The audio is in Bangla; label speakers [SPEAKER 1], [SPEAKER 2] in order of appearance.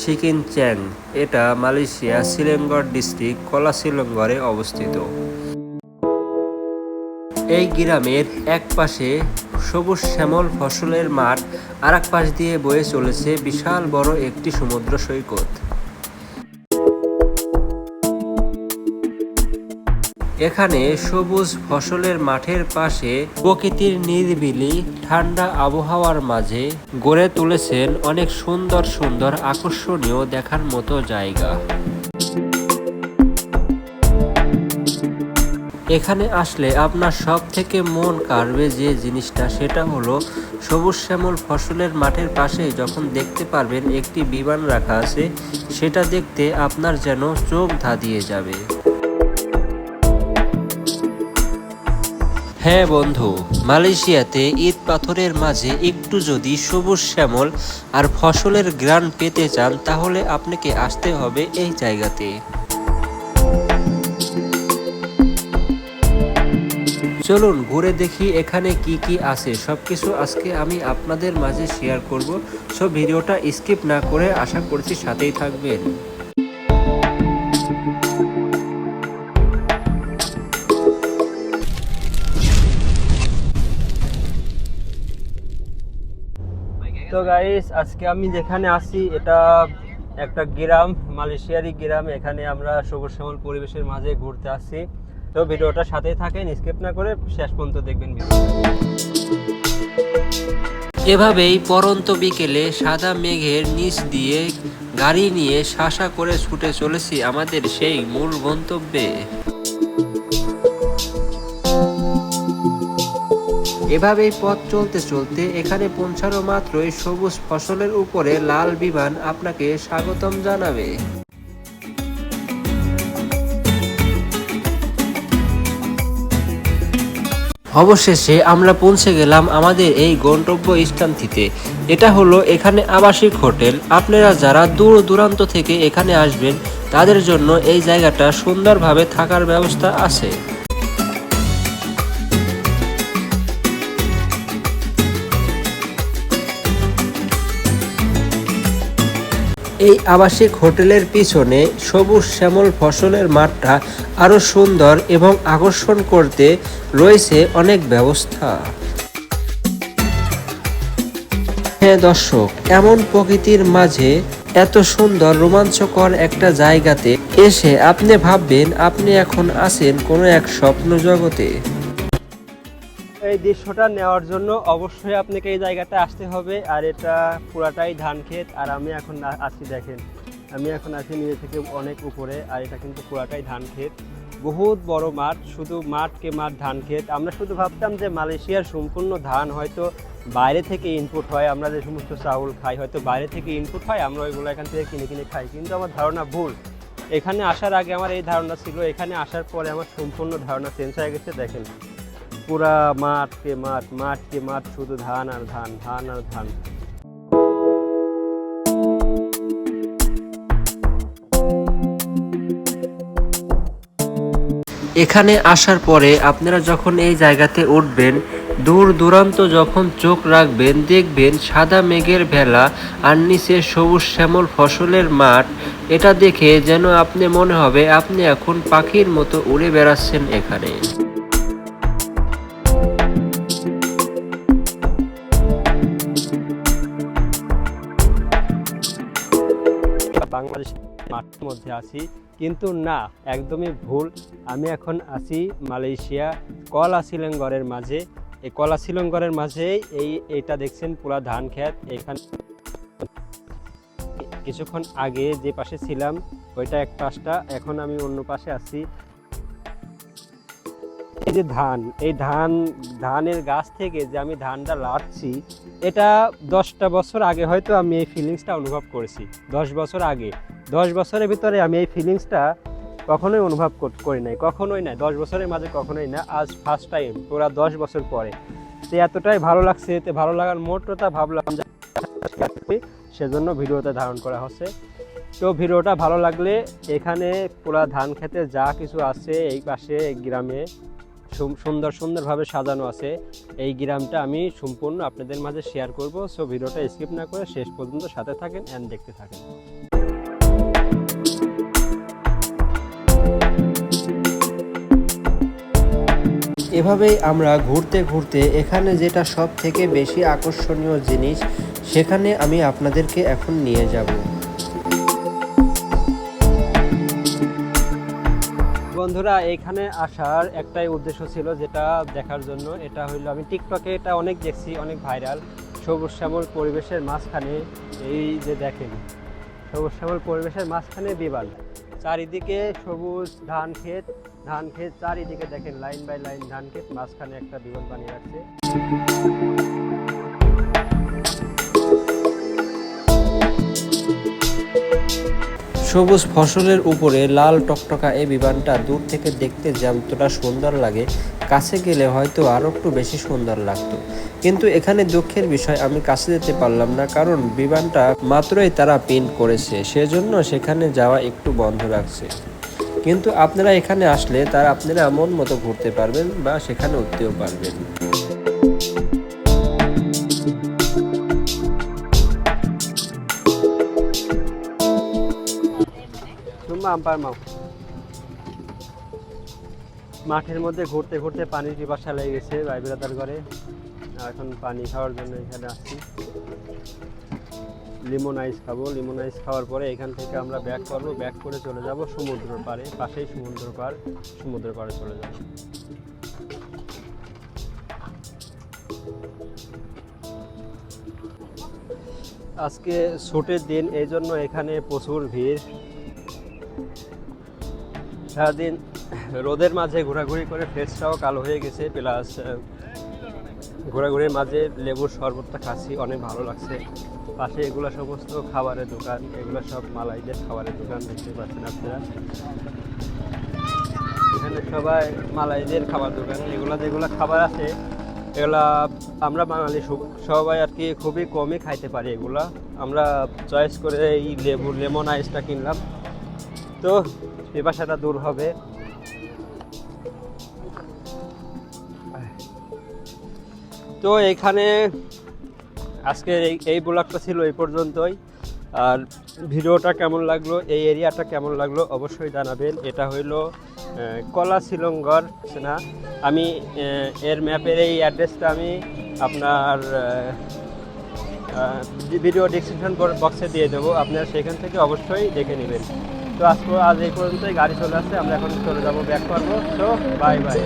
[SPEAKER 1] সিকিন চ্যাং এটা মালয়েশিয়া সিলেঙ্গর ডিস্ট্রিক্ট কলা শিলংগড়ে অবস্থিত। এই গ্রামের এক পাশে সবুজ শ্যামল ফসলের মাঠ আর এক পাশ দিয়ে বয়ে চলেছে বিশাল বড় একটি সমুদ্র সৈকত। এখানে সবুজ ফসলের মাঠের পাশে প্রকৃতির নিরিবিলি ঠান্ডা আবহাওয়ার মাঝে গড়ে তুলেছেন অনেক সুন্দর সুন্দর আকর্ষণীয় দেখার মতো জায়গা। এখানে আসলে আপনার সব থেকে মন কাড়বে যে জিনিসটা, সেটা হলো সবুজ শ্যামল ফসলের মাঠের পাশে যখন দেখতে পারবেন একটি বিমান রাখা আছে, সেটা দেখতে আপনার যেন চোখ ধাঁধিয়ে যাবে। হ্যাঁ বন্ধু, মালয়েশিয়াতে ঈদ পাথরের মাঝে একটু যদি সবুজ শ্যামল আর ফসলের গ্রান পেতে চান, তাহলে আপনাকে আসতে হবে এই জায়গাতে। চলুন ঘুরে দেখি এখানে কি কি আছে। সব কিছু আজকে আমি আপনাদের মাঝে শেয়ার করব। সব ভিডিওটা স্কিপ না করে আশা করছি সাথেই থাকবেন। তো গাইস আজকে আমি যেখানে আছি, এটা একটা গ্রাম মালয়েশিয়ারই গ্রাম। এখানে আমরা সবুজ শ্যামল পরিবেশের মাঝে ঘুরতে আসছি। তো ভিডিওটা সাথেই থাকেন, স্কিপ না করে শেষ পর্যন্ত দেখবেন এভাবেই পরন্ত বিকেলে সাদা মেঘের নিচ দিয়ে গাড়ি নিয়ে শাসা করে ছুটে চলেছি আমাদের সেই মূল গন্তব্যে। এভাবেই পথ চলতে চলতে এখানে পৌঁছানো মাত্রই সবুজ ফসলের উপরে লাল বিমান আপনাকে স্বাগতম জানাবে। অবশেষে আমরা পৌঁছে গেলাম আমাদের এই গন্তব্য স্থানটিতে। এটা হলো এখানে আবাসিক হোটেল। আপনারা যারা দূর দূরান্ত থেকে এখানে আসবেন, তাদের জন্য এই জায়গাটা সুন্দরভাবে থাকার ব্যবস্থা আছে। এই আবাসিক হোটেলের পিছনে সবুজ শ্যামল ফসলের মাঠটা আরও সুন্দর এবং আকর্ষণ করতে রয়েছে অনেক ব্যবস্থা। হ্যাঁ দর্শক, এমন প্রকৃতির মাঝে এত সুন্দর রোমাঞ্চকর একটা জায়গাতে এসে আপনি ভাববেন, আপনি এখন আছেন কোনো এক স্বপ্ন জগতে। এই দৃশ্যটা নেওয়ার জন্য অবশ্যই আপনাকে এই জায়গাটা আসতে হবে। আর এটা পুরাটাই ধান ক্ষেত। আর আমি এখন আছি দেখেন, আমি এখন আছি নিজে থেকে অনেক উপরে। আর এটা কিন্তু পুরাটাই ধান ক্ষেত। বহুত বড় মাঠ, শুধু মাঠকে মাঠ ধান ক্ষেত। আমরা শুধু ভাবতাম যে মালয়েশিয়ার সম্পূর্ণ ধান হয়তো বাইরে থেকে ইনপুট হয়, আমরা যে সমস্ত চাউল খাই, হয়তো বাইরে থেকে ইনপুট হয়, আমরা ওইগুলো এখান থেকে কিনে কিনে খাই। কিন্তু আমার ধারণা ভুল। এখানে আসার আগে আমার এই ধারণা ছিল, এখানে আসার পরে আমার সম্পূর্ণ ধারণা চেঞ্জ হয়ে গেছে, দেখেন। পুরা মাঠ কে মাঠ মাঠ কে মাঠ, শুধু ধান আর ধান ধান আর ধান। এখানে আসার পরে আপনারা যখন এই জায়গাতে উঠবেন, দূর দূরান্ত যখন চোখ রাখবেন, দেখবেন সাদা মেঘের ভেলা আর নিচে সবুজ শ্যামল ফসলের মাঠ। এটা দেখে যেন আপনি মনে হবে আপনি এখন পাখির মতো উড়ে বেড়াচ্ছেন এখানে। বাংলাদেশ মাঠের মধ্যে আছি। কিন্তু না, একদমই ভুল। আমি এখন আছি মালয়েশিয়া, কলা শিলংগড়ের মাঝে। এই কলা শিলংগড়ের মাঝে এই এটা দেখছেন পুরা ধান খেত এখানে কিছুক্ষণ আগে যে পাশে ছিলাম, ওইটা এক পাশটা। এখন আমি অন্য পাশে আছি। যে ধান, এই ধান, ধানের গাছ থেকে যে আমি ধানটা লাটছি এটা দশটা বছর আগে হয়তো আমি এই ফিলিংসটা অনুভব করেছি, দশ বছর আগে। দশ বছরের ভিতরে আমি এই ফিলিংসটা কখনোই অনুভব করি নাই, কখনোই না, দশ বছরের মাঝে কখনোই না, আজ ফার্স্ট টাইম পুরা দশ বছর পরে। তো এতটাই ভালো লাগছে, এতে ভালো লাগার মোটটা ভাবলাম যে সেজন্য ভিডিওতে ধারণ করা হচ্ছে। তো ভিডিওটা ভালো লাগলে এখানে পুরা ধান খেতে যা কিছু আছে এই পাশে গ্রামে
[SPEAKER 2] সুন্দর সুন্দরভাবে সাজানো আছে। এই গ্রামটা আমি সম্পূর্ণ আপনাদের মাঝে শেয়ার করব। সো ভিডিওটা স্কিপ না করে শেষ পর্যন্ত সাথে থাকেন অ্যান্ড দেখতে থাকেন।
[SPEAKER 1] এভাবেই আমরা ঘুরতে ঘুরতে এখানে যেটা সব থেকে বেশি আকর্ষণীয় জিনিস, সেখানে আমি আপনাদেরকে এখন নিয়ে যাব।
[SPEAKER 2] বন্ধুরা, এখানে আসার একটাই উদ্দেশ্য ছিল যেটা দেখার জন্য। এটা হইল, আমি টিকটকে এটা অনেক দেখছি, অনেক ভাইরাল সবুজ শ্যামল পরিবেশের মাঝখানে এই যে দেখেন, সবুজ শ্যামল পরিবেশের মাঝখানে বিবাল চারিদিকে সবুজ ধান ক্ষেত ধান ক্ষেত চারিদিকে দেখেন লাইন বাই লাইন ধান ক্ষেত মাঝখানে একটা বিমান বানিয়ে রাখছে।
[SPEAKER 1] সবুজ ফসলের উপরে লাল টকটকা এই বিমানটা দূর থেকে দেখতে যতটা সুন্দর লাগে, কাছে গেলে হয়তো আরও একটু বেশি সুন্দর লাগতো। কিন্তু এখানে দুঃখের বিষয়, আমি কাছে যেতে পারলাম না, কারণ বিমানটা মাত্রই তারা প্রিন্ট করেছে, সেজন্য সেখানে যাওয়া একটু বন্ধ রাখছে। কিন্তু আপনারা এখানে আসলে তারা আপনারা মন মতো ঘুরতে পারবেন বা সেখানে উঠতেও পারবেন।
[SPEAKER 2] আম্পার মাও মাঠের মধ্যে ঘুরতে ঘুরতে পানির পিপাসা লেগে গেছে ভাই বিরাদার এখন পানি খাওয়ার জন্য এখানে আসছি। লিমন আইস খাব। লিমন আইস খাওয়ার পরে এখান থেকে আমরা ব্যাক করব। ব্যাক করে চলে যাব সমুদ্রের পাড়ে। পাশেই সমুদ্র পাড় সমুদ্রের পাড়ে চলে যাব। আজকে ছুটির দিন, এই জন্য এখানে প্রচুর ভিড়। সারাদিন রোদের মাঝে ঘোরাঘুরি করে ফেসটাও কালো হয়ে গেছে, প্লাস ঘোরাঘুরির মাঝে লেবুর শরবতটা খাচ্ছি, অনেক ভালো লাগছে। পাশে এগুলো সমস্ত খাবারের দোকান, এগুলো সব মালাইদের খাবারের দোকান, দেখতে পাচ্ছেন আপনারা। এখানে সবাই মালাইদের খাবার দোকান, এগুলো যেগুলো খাবার আছে, এগুলা আমরা বাঙালি সবাই আর কি খুবই কমই খাইতে পারি এগুলা। আমরা চয়েস করে এই লেবু লেমন আইসটা কিনলাম। তো পিপাসাটা দূর হবে। তো এখানে আজকে এই এই ব্লগটা ছিল এই পর্যন্তই। আর ভিডিওটা কেমন লাগল, এই এরিয়াটা কেমন লাগল অবশ্যই জানাবেন। এটা হইল কলা শিলংগর না আমি এর ম্যাপের এই অ্যাড্রেসটা আমি আপনার ভিডিও ডিসক্রিপশন বক্সে দিয়ে দেবো। আপনারা সেখান থেকে অবশ্যই দেখে নেবেন। তো আজকে আজ এই পর্যন্তই, গাড়ি চলে আসছে, আমরা এখন চলে যাব ব্যাক করব। তো বাই বাই